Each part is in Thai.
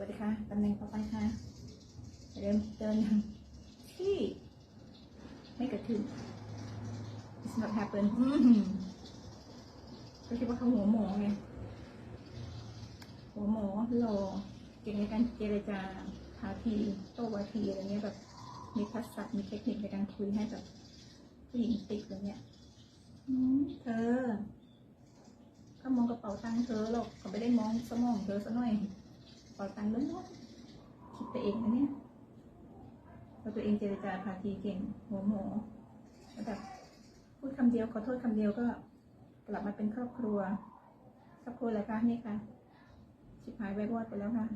วัสดีค่ะตำแหน่งต่อไปค่ะเริ่มเดินที่ไม่กิดขึ้น it's not happen อืมก็คิดว่าเขาหัวหมอไงหัวหมอหล่อเก่งในการเจรจาหาทีโต้วาทีอะไรเงี้ยแบบมีทักษะมีเทคนิคในการคุยให้แบบผู้หญิงติดอะไรเงี้ยเธอเขามองกระเป๋าตังค์เธอหรอกเขาไม่ได้มองสมองเธอซะหน่อย เป๋าตังค์ล้วนๆคิดไปเองนะเนี่ยเพราตัวเองเจรจาพาทีเก่งหัวหมอแบบพูดคำเดียวขอโทษคำเดียวก็กลับมาเป็นครอบครัวครอบครัวอะไรคะนี่ค่ะชิบหายไปวอดไปแล้วค่ะ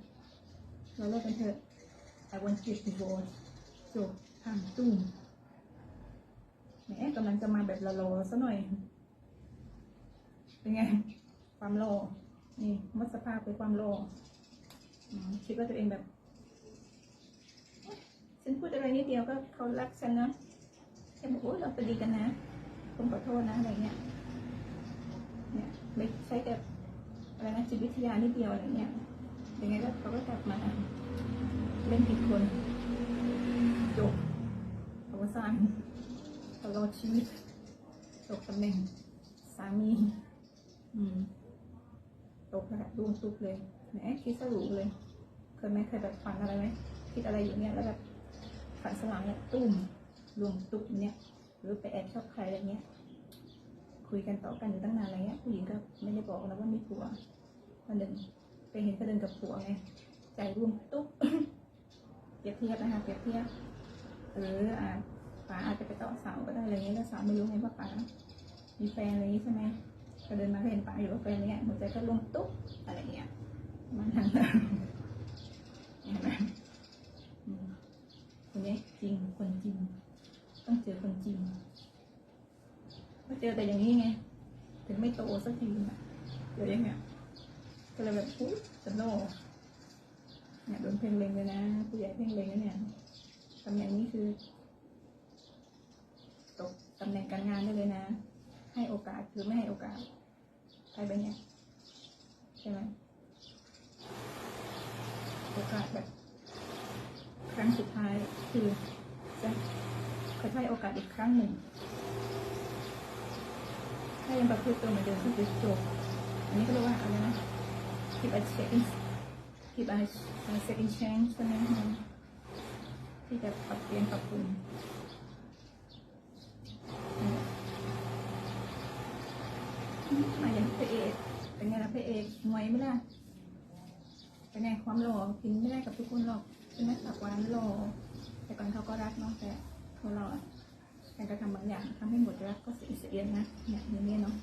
เราเลิกกันเถอะ I want to get divorce จบทางตุ้มแหมกำลังจะมาแบบละโลซะหน่อย เป็นไง ความโลนี่มัดสภาพไปความโล คิดว่าตัวเองแบบ ฉันพูดอะไรนิดเดียวก็เขารักฉันนะฉันบอกโอ้เราไปดีกันนะผมขอโทษนะอะไรเงี้ยเนี่ยไม่ใช่แต่อะไรนะจิตวิทยานิดเดียวอะไรเงี้ยยังไงก็เขาก็กลับมาเล่นผิดคนจบอวสานตลอดชีวิตตกตำแหน่งสามี อืม ตกแบบดวงตุกเลยแหมคิดสรุปเลย เคยไหมเคยแบบฝันอะไรไหมคิดอะไรอยู่เนี่ยแล้วแบบฝันสลายเนี่ยตุ้มรวมตุกเนี่ยหรือไปแอบชอบใครอะไรเงี้ย คุยกันต่อกันอยู่ตั้งนานอะไรเงี้ยผู้หญิงก็ไม่ได้บอกนะว่ามีผัววันหนึ่งไปเห็นเขาเดินกับผัวไงใจร่วมตุ๊บเปรียบเทียบนะคะเปรียบเทียบเอออะป๋าอาจจะไปต่อสาวก็ได้อะไรเงี้ยแล้วสาวไม่รู้ไงว่าป๋ามีแฟนอะไรอย่างงี้ใช่ไหม เดินมาก็เห็นป๋าอยู่กับแฟนอะไรเงี้ยหัวใจก็ร่วมตุ๊บอะไรเงี้ยมันทางนั้นเห็นไหมคนนี้จริงคนจริง ต้องเจอคนจริงก็เจอแต่อย่างนี้ไงถึงไม่โตสักทีนะเจออย่างเงี้ยก็เลยแบบอุ้ยสโนเนี่ยโดนเพ่งเล็งเลยนะผู้ใหญ่เพ่งเล็งนะเนี่ยตำแหน่งนี้คือตกตำแหน่งการงานได้เลยนะ ให้โอกาสหรือไม่ให้โอกาส ใครเป็นเนี่ยใช่ไหมโอกาสแบบครั้งสุดท้ายคือจะเขาให้โอกาสอีกครั้งหนึ่ง ถ้ายังประพฤติตัวเหมือนเดิมก็คือจบอันนี้ก็เรียกว่าอะไรนะ keep a second keep a second chance ใช่ไหมที่จะปรับเปลี่ยนปรับปรุง มาอย่างพระเอก เป็นไงล่ะพระเอกมวยไหมล่ะเป็นไงความหล่อกินไม่ได้กับทุกคนหรอกใช่ไหมปากวานหล่อแต่ก่อนเขาก็รักเนาะแต่เขาหล่อการกระทำบางอย่างทำให้หมดรักก็เสียเสียนะเนี่ยอย่างนี้เนาะ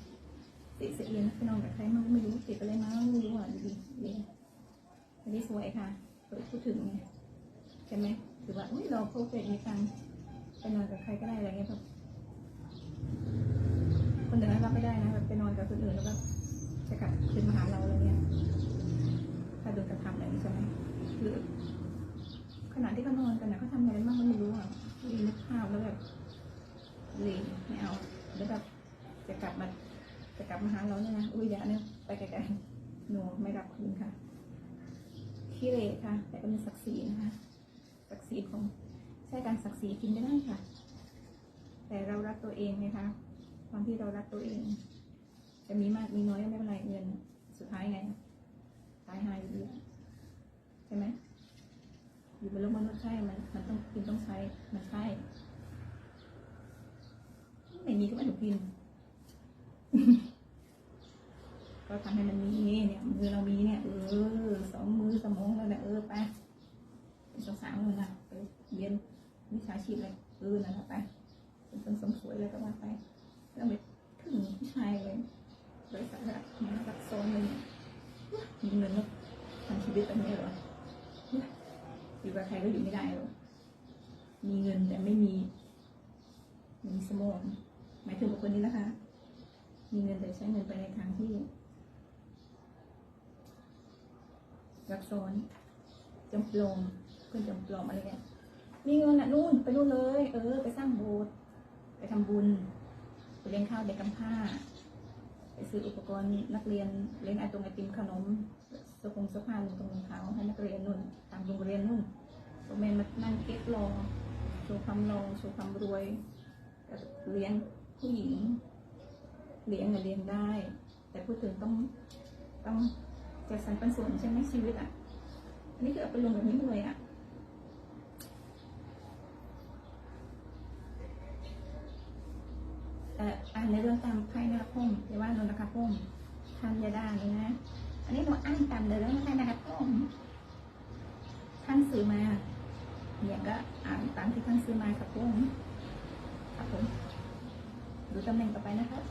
เสียเสียนะไปนอนกับใครมั่งไม่รู้ติดอะไรมาไม่รู้อะดูดิดีอันนี้สวยค่ะพูดถึงไงใช่ไหมหรือว่าอุ้ยเราโปรเฟกในการไปนอนกับใครก็ได้อะไรเงี้ยแบบคนอื่นรับไม่ได้นะแบบไปนอน กับคนอื่นแล้วก็จะกลับคืนมาหาเราอะไรเงี้ยถ้าโดนกระทำอะไรอย่างนี้ใช่ไหมหรือขณะที่เขานอนกันนะเขาทำอะไรบ้างก็ไม่รู้อะดีนึกภาพแล้วแบบเลยไม่เอาแล้วแบบจะกลับมาจะกลับมาหาเราเนี่ยนะอุ้ยอย่าเนี่ยไปไกลๆหนูไม่รับคืนค่ะขี้เหร่ค่ะ แต่ก็มีศักดิ์ศรีนะคะศักดิ์ศรีของใช่การศักดิ์ศรีกินไม่ได้ค่ะ แต่เรารักตัวเองไหมคะความที่เรารักตัวเอง มีมากมีน้อยก็ไม่เป็นไรเงินสุดท้ายไงตายหายอยู่ดีใช่ไหมอยู่บนโลกมนุษย์ใช่มันมันต้องกินต้องใช้มันใช่ไม่มีก็ไม่ถูกกินก็ทำให้มันมีเนี่ยมือเรามีเนี่ยเออสองมือสมองเราเนี่ยเออไปเป็นสาวๆเลยนะไปเรียนวิชาชีพเลยเออนั่นแหละไปเป็นคนสมสวยเลยก็ว่าไปแล้วไปถึงผู้ชายเลย บริษัทแบบมาซักซ้อนเลยมีเงินแล้วทำชีวิตแบบนี้เหรออยู่กับใครก็อยู่ไม่ได้หรอกมีเงินแต่ไม่มีมีสมองหมายถึงบุคคลนี้นะคะ มีเงินแต่ใช้เงินไปในทางที่รักซ้อนจำปลอมเพื่อนจำปลอมอะไรเงี้ยมีเงินอะนู่นไปนู่นเลย เออ ไปสร้างโบสถ์ไปทำบุญ ไปเลี้ยงข้าวเด็กกำพร้า ซื้ออุปกรณ์นักเรียนเลี้ยงไอตรงไอติมขนมสื้อผงสื้อผ้ารองตรงรองเท้าให้นักเรียนนนู่นตามโรงเรียนนู่นโรงเรียนมานั่งเก็บรอโชว์ความรอโชว์ความรวยเลี้ยงผู้หญิงเลี้ยงเลี้ยงได้ แต่พูดถึงต้องต้องจัดสรรปันส่วนใช่ไหมชีวิตอะอันนี้คือเอาไปลงแบบนี้เลยอะ แต่ อ่านในเรื่องตามไพ่นาคมแต่ว่าโนนนะคะพุ่มทานยาดาเลยนะ อันนี้หนูอ่านตามในเรื่องไพ่นะคมท่านซื้อมาเนี่ยก็อ่านตามที่ท่านซื้อมาครับพุ่มครับผมดูตำแหน่งต่อไปนะครับ